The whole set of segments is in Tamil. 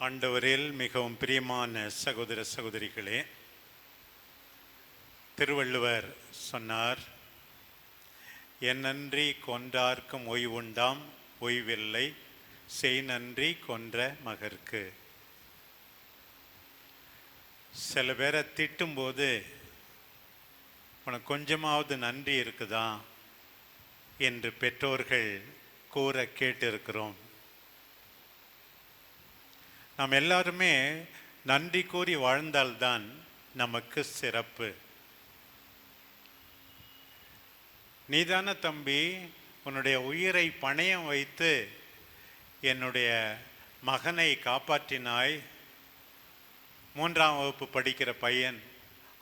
ஆண்டவரில் மிகவும் பிரியமான சகோதர சகோதரிகளே திருவள்ளுவர் சொன்னார் என் நன்றி கொன்றார்க்கும் ஓய்வுண்டாம் ஓய்வில்லை செய் நன்றி கொன்ற மகர்க்கு சில பேரை திட்டும்போது உனக்கு கொஞ்சமாவது நன்றி இருக்குதா? என்று பெற்றோர்கள் கூற கேட்டிருக்கிறோம். நாம் எல்லாருமே நன்றி கூறி வாழ்ந்தால்தான் நமக்கு சிறப்பு. நீதான தம்பி உன்னுடைய உயிரை பணயம் வைத்து என்னுடைய மகனை காப்பாற்றினாய். மூன்றாம் வகுப்பு படிக்கிற பையன்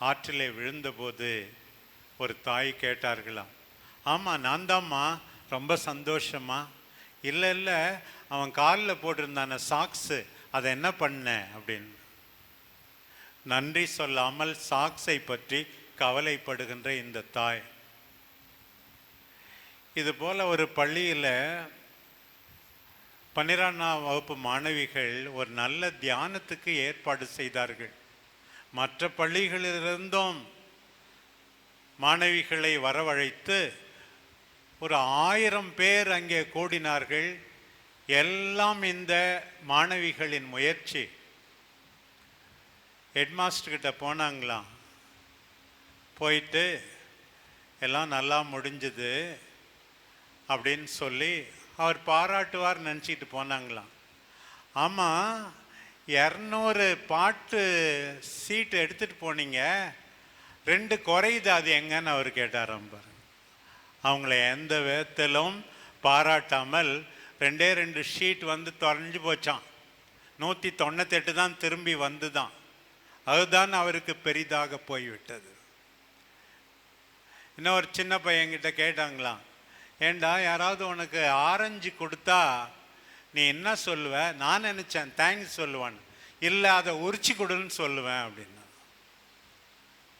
ஆற்றிலே விழுந்தபோது ஒரு தாய் கேட்டார்களாம் ஆமாம் நான் தாம்மா ரொம்ப சந்தோஷமா? இல்லை இல்லை அவன் காலில் போட்டிருந்தான சாக்ஸு அதை என்ன பண்ண அப்படின்னு. நன்றி சொல்லாமல் சாக்ஸை பற்றி கவலைப்படுகின்ற இந்த தாய். இதுபோல் ஒரு பள்ளியில் பன்னிரெண்டாம் வகுப்பு மாணவிகள் ஒரு நல்ல தியானத்துக்கு ஏற்பாடு செய்தார்கள். மற்ற பள்ளிகளிலிருந்தும் மாணவிகளை வரவழைத்து ஒரு ஆயிரம் பேர் அங்கே கூடினார்கள். எல்லாம் இந்த மாணவிகளின் முயற்சி. ஹெட்மாஸ்டர்கிட்ட போனாங்களாம். போயிட்டு எல்லாம் நல்லா முடிஞ்சுது அப்படின்னு சொல்லி அவர் பாராட்டுவார் நினச்சிட்டு போனாங்களாம். ஆமாம் இரநூறு பாட்டு சீட்டு எடுத்துகிட்டு போனீங்க ரெண்டு குறையுது அது எங்கன்னு அவர் கேட்டாராம் பாருங்க. அவங்கள எந்த விதத்திலும் பாராட்டாமல் ரெண்டே ரெண்டு ஷீட் வந்து தொலைஞ்சு போச்சான் நூற்றி தொண்ணூத்தெட்டு தான் திரும்பி வந்து தான் அதுதான் அவருக்கு பெரிதாக போய்விட்டது. இன்னும் ஒரு சின்ன பையன்கிட்ட கேட்டாங்களாம் ஏண்டா யாராவது உனக்கு ஆரஞ்சு கொடுத்தா நீ என்ன சொல்லுவ? நான் நினச்சேன் தேங்க்ஸ் சொல்லுவான்னு இல்லை அதை உரிச்சு கொடுன்னு சொல்லுவேன் அப்படின்னா.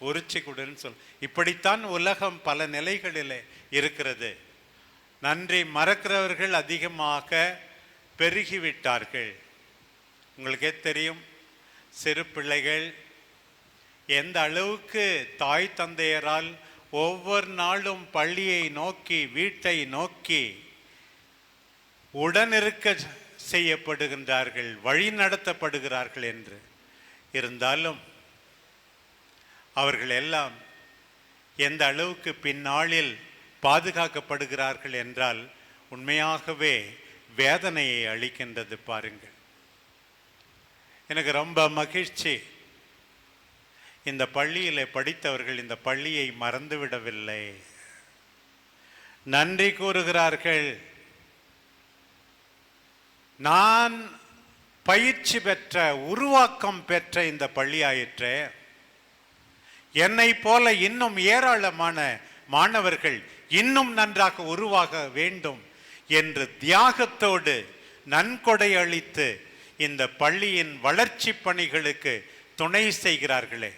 உரிச்சு கொடுன்னு சொல் இப்படித்தான் உலகம் பல நிலைகளிலே இருக்கிறது. நன்றி மறக்கிறவர்கள் அதிகமாக பெருகிவிட்டார்கள். உங்களுக்கே தெரியும் சிறு பிள்ளைகள் எந்த அளவுக்கு தாய் தந்தையரால் ஒவ்வொரு நாளும் பள்ளியை நோக்கி வீட்டை நோக்கி உடனிருக்க செய்யப்படுகின்றார்கள் வழி நடத்தப்படுகிறார்கள் என்று. இருந்தாலும் அவர்கள் எல்லாம் எந்த அளவுக்கு பின்னாளில் பாதுகாக்கப்படுகிறார்கள் என்றால் உண்மையாகவே வேதனையை அளிக்கின்றது பாருங்கள். எனக்கு ரொம்ப மகிழ்ச்சி. இந்த பள்ளியில் படித்தவர்கள் இந்த பள்ளியை மறந்துவிடவில்லை. நன்றி கூறுகிறார்கள். நான் பயிற்சி பெற்ற உருவாக்கம் பெற்ற இந்த பள்ளியாயிற்றே. என்னை போல இன்னும் ஏராளமான மாணவர்கள் இன்னும் நன்றாக உருவாக வேண்டும் என்று தியாகத்தோடு நன்கொடை அளித்து இந்த பள்ளியின் வளர்ச்சி பணிகளுக்கு துணை செய்கிறார்களே.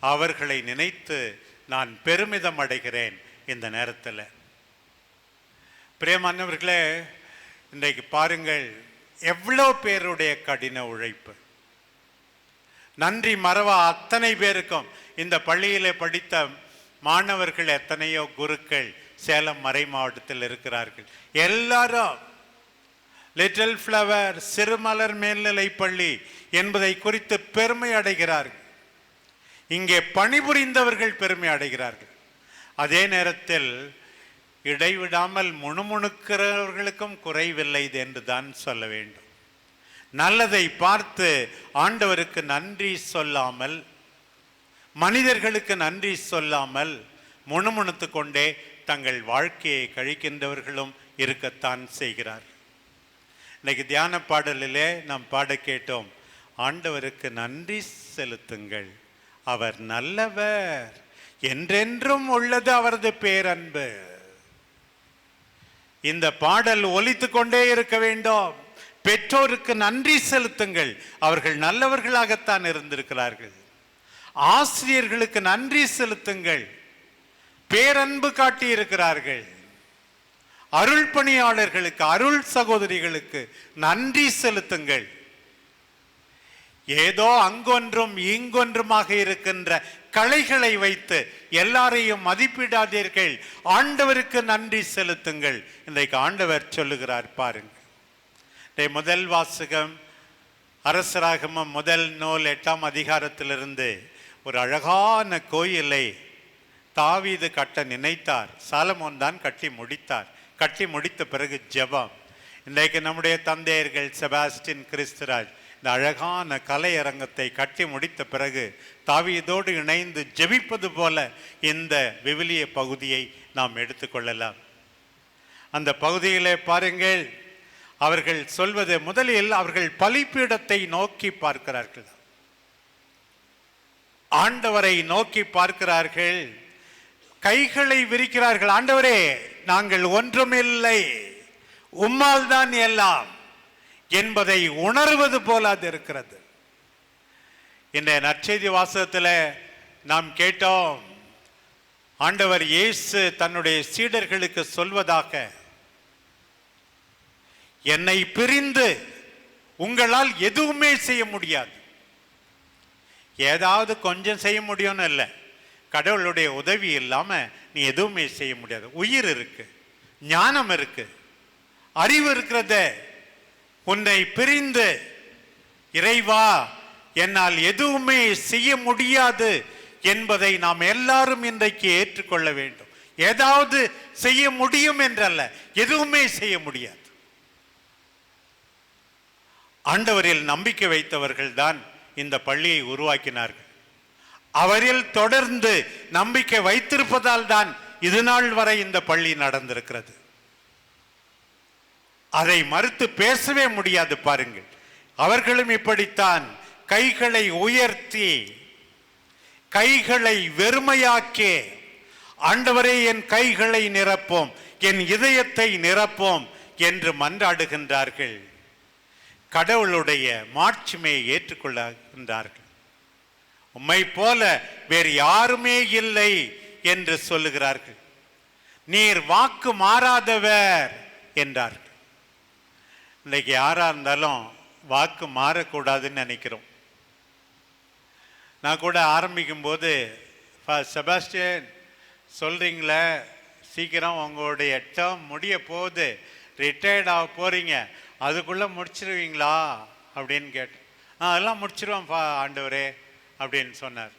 அவர்களை நினைத்து நான் பெருமிதம் அடைகிறேன் இந்த நேரத்தில். பிரியமானவர்களே இன்றைக்கு பாருங்கள் எவ்வளோ பேருடைய கடின உழைப்பு. நன்றி மறவா அத்தனை பேருக்கும் இந்த பள்ளியிலே படித்த மாணவர்கள் எத்தனையோ குருக்கள் சேலம் மறை மாவட்டத்தில் இருக்கிறார்கள். எல்லாரும் லிட்டில் ஃப்ளவர் சிறுமலர் மேல்நிலை பள்ளி என்பதை குறித்து பெருமை அடைகிறார்கள். இங்கே பணிபுரிந்தவர்கள் பெருமை அடைகிறார்கள். அதே நேரத்தில் இடைவிடாமல் முணுமுணுக்கிறவர்களுக்கும் குறைவில்லை இது என்று தான் சொல்ல வேண்டும். நல்லதை பார்த்து ஆண்டவருக்கு நன்றி சொல்லாமல் மனிதர்களுக்கு நன்றி சொல்லாமல் முணுமுணுத்து கொண்டே தங்கள் வாழ்க்கையை கழிக்கின்றவர்களும் இருக்கத்தான் செய்கிறார். இன்னைக்கு தியான பாடலிலே நாம் பாட கேட்டோம் ஆண்டவருக்கு நன்றி செலுத்துங்கள். அவர் நல்லவர். என்றென்றும் உள்ளது அவரது பேரன்பு. இந்த பாடல் ஒலித்து கொண்டே இருக்க வேண்டும். பெற்றோருக்கு நன்றி செலுத்துங்கள். அவர்கள் நல்லவர்களாகத்தான் இருந்திருக்கிறார்கள். ஆசிரியர்களுக்கு நன்றி செலுத்துங்கள். பேரன்பு காட்டி இருக்கிறார்கள் அருள் பணியாளர்களுக்கு அருள் சகோதரிகளுக்கு நன்றி செலுத்துங்கள். ஏதோ அங்கொன்றும் இங்கொன்றுமாக இருக்கின்ற கலைகளை வைத்து எல்லாரையும் மதிப்பிடாதீர்கள். ஆண்டவருக்கு நன்றி செலுத்துங்கள். இன்றைக்கு ஆண்டவர் சொல்லுகிறார் பாருங்க முதல் வாசகம் அரசராகம முதல் நூல் எட்டாம் அதிகாரத்திலிருந்து ஒரு அழகான கோயிலை தாவீது கட்ட நினைத்தார். சாலமோன் தான் கட்டி முடித்தார். கட்டி முடித்த பிறகு ஜெபம். இன்றைக்கு நம்முடைய தந்தையர்கள் செபாஸ்டின் கிறிஸ்துராஜ் இந்த அழகான கலையரங்கத்தை கட்டி முடித்த பிறகு தாவீதோடு இணைந்து ஜெபிப்பது போல இந்த விவிலிய பகுதியை நாம் எடுத்துக்கொள்ளலாம். அந்த பகுதியிலே பாருங்கள் அவர்கள் சொல்வது முதலில் அவர்கள் பலிப்பீடத்தை நோக்கி பார்க்கிறார்கள். ஆண்டவரை நோக்கி பார்க்கிறார்கள். கைகளை விரிக்கிறார்கள். ஆண்டவரே நாங்கள் ஒன்றுமில்லை. உம்மால் தான் எல்லாம் என்பதை உணர்வது போல அது இருக்கிறது. இந்த நற்செய்தி வாசகத்தில் நாம் கேட்டோம் ஆண்டவர் இயேசு தன்னுடைய சீடர்களுக்கு சொல்வதாக என்னை பிரிந்து உங்களால் எதுவுமே செய்ய முடியாது. ஏதாவது கொஞ்சம் செய்ய முடியும்னு இல்லை. கடவுளுடைய உதவி இல்லாமல் நீ எதுவுமே செய்ய முடியாது. உயிர் இருக்கு ஞானம் இருக்கு அறிவு இருக்கிறத. உன்னை பிரிந்து இறைவா என்னால் எதுவுமே செய்ய முடியாது என்பதை நாம் எல்லாரும் இன்றைக்கு ஏற்றுக்கொள்ள வேண்டும். ஏதாவது செய்ய முடியும் என்றல்ல எதுவுமே செய்ய முடியாது. ஆண்டவரில் நம்பிக்கை வைத்தவர்கள் தான் இந்த பள்ளியை உருவாக்கினார்கள். அவரில் தொடர்ந்து நம்பிக்கை வைத்திருப்பதால் தான் இது நாள் வரை இந்த பள்ளி நடந்திருக்கிறது. அதை மறுத்து பேசவே முடியாது பாருங்கள். அவர்களும் இப்படித்தான் கைகளை உயர்த்தி கைகளை வெறுமையாக்கே ஆண்டவரே என் கைகளை நிரப்போம் என் இதயத்தை நிரப்போம் என்று மன்றாடுகின்றார்கள். கடவுளுடைய மாட்சிமையை ஏற்றுக்கொள்ளுகின்றார்கள் உம்மை போல வேறு யாருமே இல்லை என்று சொல்லுகிறார்கள். நீர் வாக்கு மாறாதவர் என்றார்கள். இன்னைக்கு யாராக இருந்தாலும் வாக்கு மாறக்கூடாதுன்னு நினைக்கிறோம். நான் கூட ஆரம்பிக்கும் போது செபாஸ்டியன் சொல்கிறீங்களே சீக்கிரம் உங்களுடைய டேர்ம் முடிய போகுது ரிட்டையர்ட் ஆக போகிறீங்க அதுக்குள்ளே முடிச்சிருவீங்களா? அப்படின்னு கேட்டேன். ஆ அதெல்லாம் முடிச்சிருவோம் ஆண்டவரே. அப்படின்னு சொன்னார்.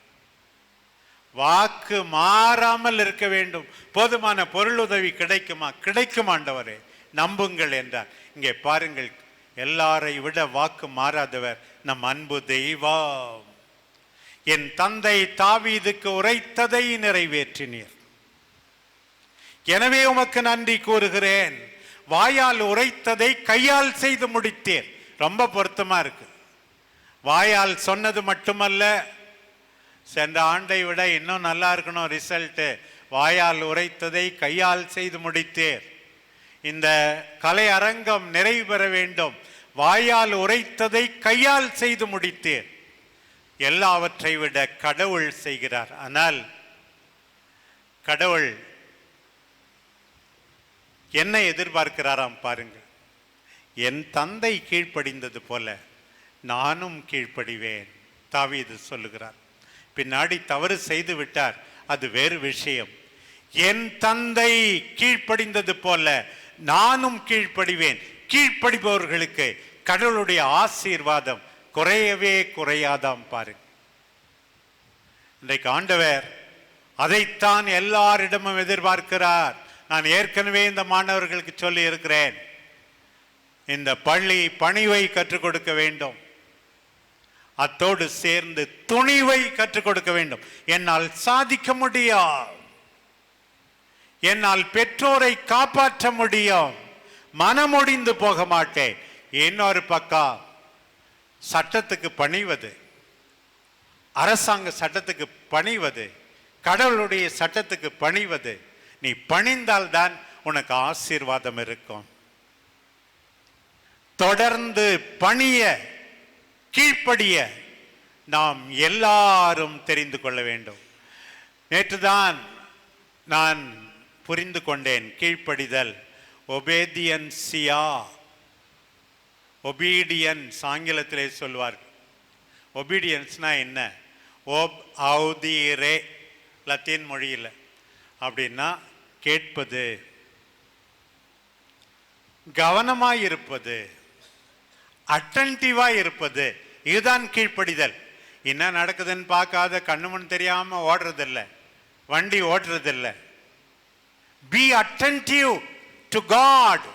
வாக்கு மாறாமல் இருக்க வேண்டும். போதுமான பொருளுதவி கிடைக்குமா? கிடைக்கும் ஆண்டவரே நம்புங்கள் என்றார். இங்கே பாருங்கள் எல்லாரை விட வாக்கு மாறாதவர் நம் அன்பு தெய்வம். என் தந்தை தாவீதுக்கு உரைத்ததை நிறைவேற்றினீர். எனவே உமக்கு நன்றி கூறுகிறேன். வாயால் உரைத்ததை கையால் செய்து முடித்தேன் ரொம்ப பொருத்தமா இருக்கு. வாயால் சொன்னது மட்டுமல்ல சென்ற ஆண்டை விட இன்னும் நல்லா இருக்கணும் ரிசல்ட்டு வாயால் உரைத்ததை கையால் செய்து முடித்தேர். இந்த கலை அரங்கம் நிறைவு பெற வேண்டும். வாயால் உரைத்ததை கையால் செய்து முடித்தேர். எல்லாவற்றை விட கடவுள் செய்கிறார். ஆனால் கடவுள் என்ன எதிர்பார்க்கிறாராம் பாருங்கள். என் தந்தை கீழ்ப்படிந்தது போல. நானும் கீழ்ப்படிவேன் தாவீது சொல்லுகிறார். பின்னாடி தவறு செய்து விட்டார் அது வேறு விஷயம். என் தந்தை கீழ்ப்படிந்தது போல நானும் கீழ்ப்படிவேன். கீழ்ப்படிபவர்களுக்கு கடவுளுடைய ஆசீர்வாதம் குறையவே குறையாதாம் பாருங்க. இன்றைக்கு ஆண்டவர் அதைத்தான் எல்லாரிடமும் எதிர்பார்க்கிறார். நான் ஏற்கனவே இந்த மாணவர்களுக்கு சொல்லி இருக்கிறேன் இந்த பள்ளி பணிவை கற்றுக் கொடுக்க வேண்டும். அத்தோடு சேர்ந்து துணிவை கற்றுக் கொடுக்க வேண்டும். என்னால் சாதிக்க முடியும். என்னால் பெற்றோரை காப்பாற்ற முடியும். மனமுடிந்து போக மாட்டேன். இன்னொரு பக்கம் சட்டத்துக்கு பணிவது. அரசாங்க சட்டத்துக்கு பணிவது. கடவுளுடைய சட்டத்துக்கு பணிவது. நீ பணிந்தால்தான் உனக்கு ஆசீர்வாதம் இருக்கும். தொடர்ந்து பணிய கீழ்ப்படிய நாம் எல்லாரும் தெரிந்து கொள்ள வேண்டும். நேற்றுதான் நான் புரிந்து கொண்டேன் கீழ்ப்படிதல். ஒபேதியன்சியா ஒபீடியன்ஸ் ஆங்கிலத்திலே சொல்வார். ஒபீடியன்ஸ்னா என்ன? ஓப் அவுதீரே லத்தீன் மொழியில். அப்படின்னா கேட்பது கவனமாக இருப்பது அட்டன்டிவாக இருப்பது. இதுதான் கீழ்ப்படிதல். என்ன நடக்குதுன்னு பார்க்காத கண்ணு தெரியாமல் ஓடுறதில்ல. வண்டி ஓட்டுறதில்ல be attentive to God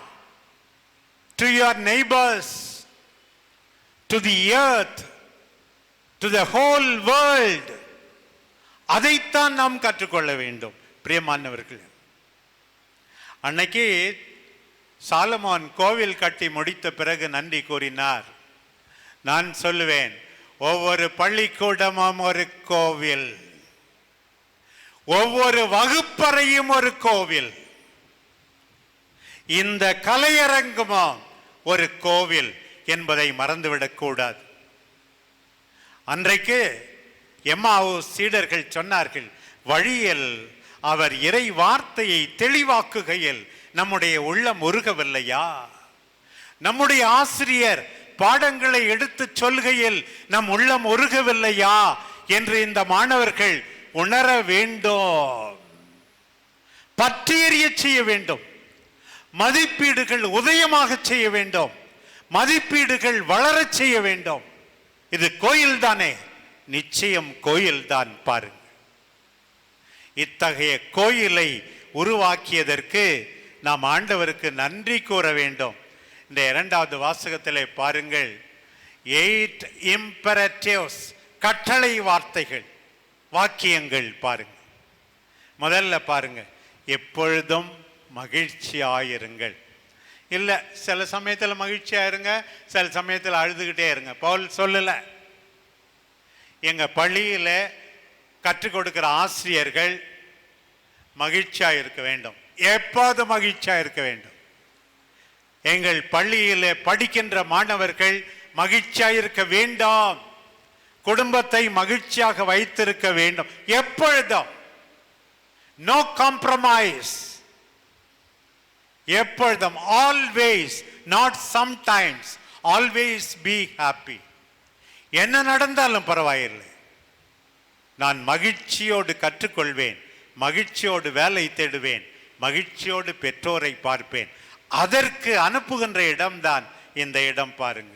to your neighbours to the earth to the whole world அதைத்தான் நாம் கற்றுக்கொள்ள வேண்டும். பிரியமானவர்கள் அன்னைக்கு சாலமோன் கோவில் கட்டி முடித்த பிறகு நன்றி கூறினார். நான் சொல்லுவேன் ஒவ்வொரு பள்ளிக்கூடமும் ஒரு கோவில். ஒவ்வொரு வகுப்பறையும் ஒரு கோவில். இந்த கலையரங்கமும் ஒரு கோவில் என்பதை மறந்துவிடக்கூடாது அன்றைக்கு எம்மாவு சீடர்கள் சொன்னார்கள் வழியில் அவர் இறை வார்த்தையை தெளிவாக்குகையில் நம்முடைய உள்ளம் உருகவில்லையா? நம்முடைய ஆசிரியர் பாடங்களை எடுத்து சொல்கையில் நம் உள்ளம் உருகவில்லையா? என்று இந்த மாணவர்கள் உணர வேண்டும். பற்றியறிய செய்ய வேண்டும். மதிப்பீடுகள் உதயமாக செய்ய வேண்டும். மதிப்பீடுகள் வளரச் செய்ய வேண்டும். இது கோயில் தானே நிச்சயம் கோயில் தான் பாருங்கள். இத்தகைய கோயிலை உருவாக்கியதற்கு நாம் ஆண்டவருக்கு நன்றி கூற வேண்டும். இந்த இரண்டாவது வாசகத்திலே பாருங்கள். எயிட் இம்பரட்டிவ்ஸ் கட்டளை வார்த்தைகள் வாக்கியங்கள் பாருங்க. முதல்ல பாருங்க. எப்பொழுதும் மகிழ்ச்சியாயிருங்கள். இல்லை சில சமயத்தில் மகிழ்ச்சியாக இருங்க சில சமயத்தில் அழுதுகிட்டே இருங்க. பவுல் சொல்லலை. எங்கள் பள்ளியில் கற்றுக் கொடுக்கிற ஆசிரியர்கள் மகிழ்ச்சியாக இருக்க வேண்டும். எப்போது மகிழ்ச்சியாக இருக்க வேண்டும். எங்கள் பள்ளியில் படிக்கின்ற மாணவர்கள் மகிழ்ச்சியாக இருக்க வேண்டாம். குடும்பத்தை மகிழ்ச்சியாக வைத்திருக்க வேண்டும். எப்பொழுதும். நோ காம்ப்ரமைஸ் எப்பொழுதும். Always not sometimes always be happy என்ன நடந்தாலும் பரவாயில்லை. நான் மகிழ்ச்சியோடு கற்றுக்கொள்வேன். மகிழ்ச்சியோடு வேலை தேடுவேன். மகிழ்ச்சியோடு பெற்றோரை பார்ப்பேன். அதற்கு அனுப்புகின்ற இடம்தான் இந்த இடம் பாருங்க.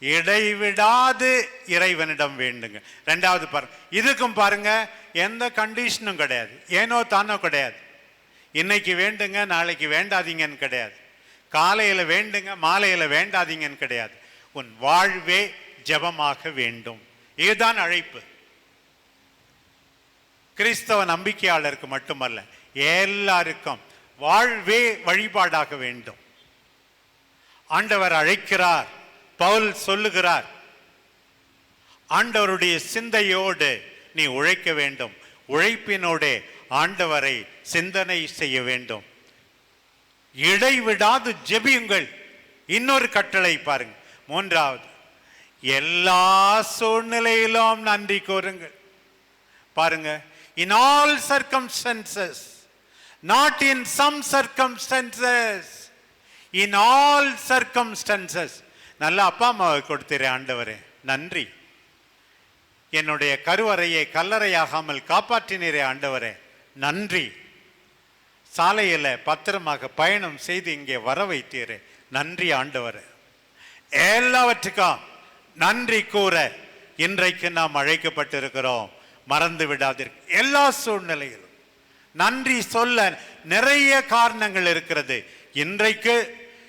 இடைவிடாது இறைவனிடம் வேண்டுங்க. ரெண்டாவது பாருங்க இதுக்கும் பாருங்க எந்த கண்டிஷனும் கிடையாது. ஏனோ தானோ கிடையாது. இன்னைக்கு வேண்டுங்க நாளைக்கு வேண்டாதீங்கன்னு கிடையாது. காலையில் வேண்டுங்க மாலையில் வேண்டாதீங்கன்னு கிடையாது. உன் வாழ்வே ஜெபமாக வேண்டும். இதுதான் அழைப்பு. கிறிஸ்தவ நம்பிக்கையாளருக்கு மட்டுமல்ல எல்லாருக்கும் வாழ்வே வழிபாடாக வேண்டும். ஆண்டவர் அழைக்கிறார் பவுல் சொல்லுகிறார் ஆண்டவருடைய சிந்தையோடு நீ உழைக்க வேண்டும். உழைப்பினோடு ஆண்டவரை சிந்தனை செய்ய வேண்டும். இடைவிடாது ஜெபியுங்கள். இன்னொரு கட்டளை பாருங்க. மூன்றாவது எல்லா சூழ்நிலையிலும் நன்றி கூறுங்கள். பாருங்க. In all circumstances not in some circumstances in all circumstances நல்ல அப்பா அம்மாவை கொடுத்தீரே ஆண்டவரே. நன்றி. என்னுடைய கருவறையை கல்லறையாகாமல் காப்பாற்றினீரே ஆண்டவரே. நன்றி. சாலையில் பத்திரமாக பயணம் செய்து இங்கே வர வைத்தீரே நன்றி ஆண்டவரே. எல்லாவற்றுக்கும் நன்றி கூற இன்றைக்கு நாம் அழைக்கப்பட்டிருக்கிறோம். மறந்து விடாதீர்கள் எல்லா சூழ்நிலையிலும். நன்றி சொல்ல நிறைய காரணங்கள் இருக்கிறது. இன்றைக்கு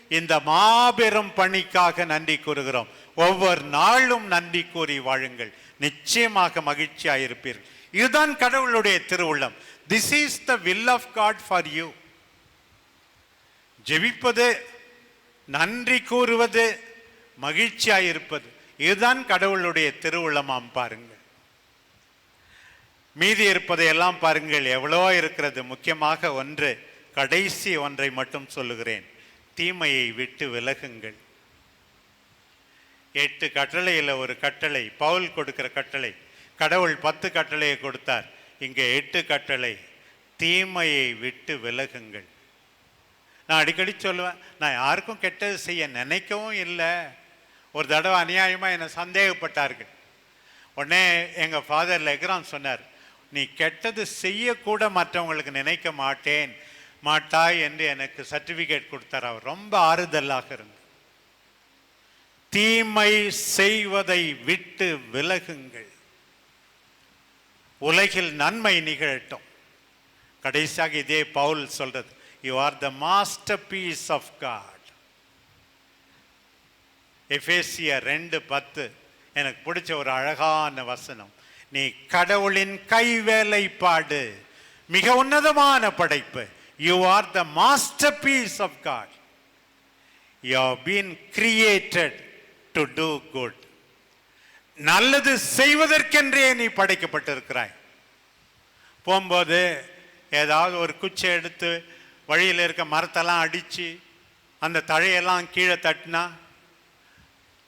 இந்த மாபெரும் பணிக்காக நன்றி கூறுகிறோம். ஒவ்வொரு நாளும் நன்றி கூறி வாழுங்கள். நிச்சயமாக மகிழ்ச்சியாக இருப்பீர்கள். இதுதான் கடவுளுடைய திருவுள்ளம். This is the will of God for you ஜெபிப்பது நன்றி கூறுவது மகிழ்ச்சியாக இருப்பது. இதுதான் கடவுளுடைய திருவுள்ளமாம் பாருங்கள். மீதி இருப்பதை எல்லாம் பாருங்கள் எவ்வளோ இருக்கிறது? முக்கியமாக ஒன்று கடைசி ஒன்றை மட்டும் சொல்லுகிறேன். தீமையை விட்டு விலகுங்கள். எட்டு கட்டளையில் ஒரு கட்டளை பவுல் கொடுக்கிற கட்டளை. கடவுள் பத்து கட்டளையை கொடுத்தார். இங்கே எட்டு கட்டளை தீமையை விட்டு விலகுங்கள். நான் அடிக்கடி சொல்லுவேன் நான் யாருக்கும் கெட்டது செய்ய நினைக்கவும் இல்லை. ஒரு தடவை அநியாயமாக என்னை சந்தேகப்பட்டார்கள். உடனே எங்கள் ஃபாதர் லெக்ரான் சொன்னார் நீ கெட்டது செய்யக்கூட மற்றவங்களுக்கு நினைக்க மாட்டேன். மாட்டாய் என்று எனக்கு சர்டிஃபிகேட் கொடுத்தார் அவர். ரொம்ப ஆறுதலாக இருந்தது தீமை செய்வதை விட்டு விலகுங்கள். உலகில் நன்மை நிகழட்டும். கடைசியாக இதே பவுல் சொல்றது you are the masterpiece of God எஃபேசிய ரெண்டு பத்து எனக்கு பிடிச்ச ஒரு அழகான வசனம். நீ கடவுளின் கைவேலைப்பாடு மிக உன்னதமான படைப்பு. You are the masterpiece of God you have been created to do good நல்லது செய்வதற்கென்றே நீ படைக்கப்பட்டிருக்கிறாய். போகும்போது ஏதாவது ஒரு குச்சை எடுத்து வழியில் இருக்க மரத்தெல்லாம் அடித்து அந்த தழையெல்லாம் கீழே தட்டினா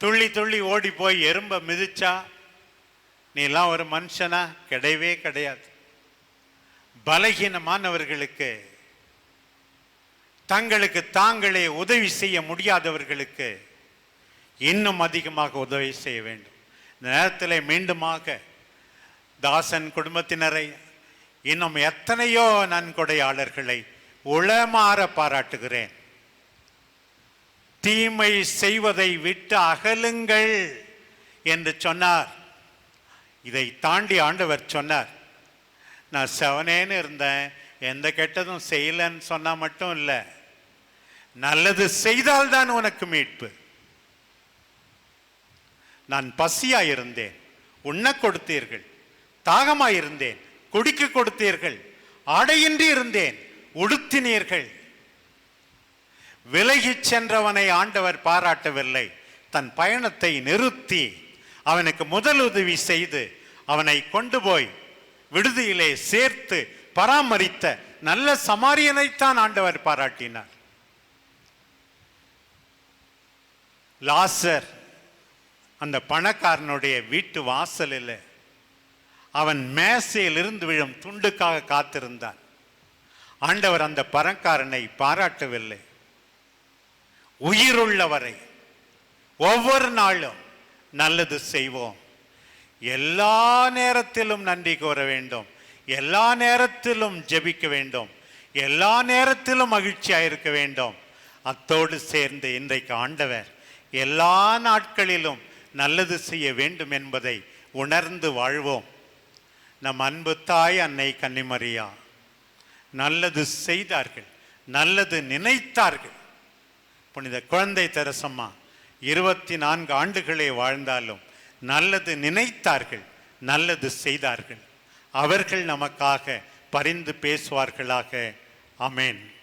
துள்ளி துள்ளி ஓடி போய் எறும்பை மிதிச்சா நீலாம் ஒரு மனுஷனா? கிடையவே கிடையாது. பலகீனமானவர்களுக்கு தங்களுக்கு தாங்களே உதவி செய்ய முடியாதவர்களுக்கு இன்னும் அதிகமாக உதவி செய்ய வேண்டும். இந்த நேரத்தில் மீண்டுமாக தாசன் குடும்பத்தினரை இன்னும் எத்தனையோ நன்கொடையாளர்களை உளமாற பாராட்டுகிறேன். தீமை செய்வதை விட்டு அகலுங்கள் என்று சொன்னார். இதை தாண்டி ஆண்டவர் சொன்னார் நான் செவனேன்னு இருந்தேன் எந்த கெட்டதும் செய்யலன்னு சொன்னால் மட்டும் இல்லை நல்லது செய்தால்தான் உனக்கு மீட்பு. நான் பசியாயிருந்தேன் உண்ண கொடுத்தீர்கள் தாகமாயிருந்தேன் குடிக்க கொடுத்தீர்கள் ஆடையின்றி இருந்தேன் உடுத்தினீர்கள். விலகிச் சென்றவனை ஆண்டவர் பாராட்டவில்லை தன் பயணத்தை நிறுத்தி அவனுக்கு முதலுதவி செய்து அவனை கொண்டு போய் விடுதியிலே சேர்த்து பராமரித்த நல்ல சமாரியனைத்தான் ஆண்டவர் பாராட்டினார். லாசர் அந்த பணக்காரனுடைய வீட்டு வாசலில் அவன் மேசையிலிருந்து விழும் துண்டுக்காக காத்திருந்தான். ஆண்டவர் அந்த பணக்காரனை பாராட்டவில்லை. உயிருள்ளவரை ஒவ்வொரு நாளும் நல்லது செய்வோம். எல்லா நேரத்திலும் நன்றி கூற வேண்டும். எல்லா நேரத்திலும் ஜெபிக்க வேண்டும். எல்லா நேரத்திலும் மகிழ்ச்சியாக இருக்க வேண்டும். அத்தோடு சேர்ந்து இன்றைக்கு ஆண்டவர் எல்லா நாட்களிலும் நல்லது செய்ய வேண்டும் என்பதை உணர்ந்து வாழ்வோம். நம் அன்பு தாய் அன்னை கன்னிமரியா நல்லது செய்தார்கள் நல்லது நினைத்தார்கள். புனித குழந்தை தெரசம்மா இருபத்தி நான்கு ஆண்டுகளே வாழ்ந்தாலும் நல்லது நினைத்தார்கள் நல்லது செய்தார்கள். அவர்கள் நமக்காக பரிந்து பேசுவார்களாக. அமேன்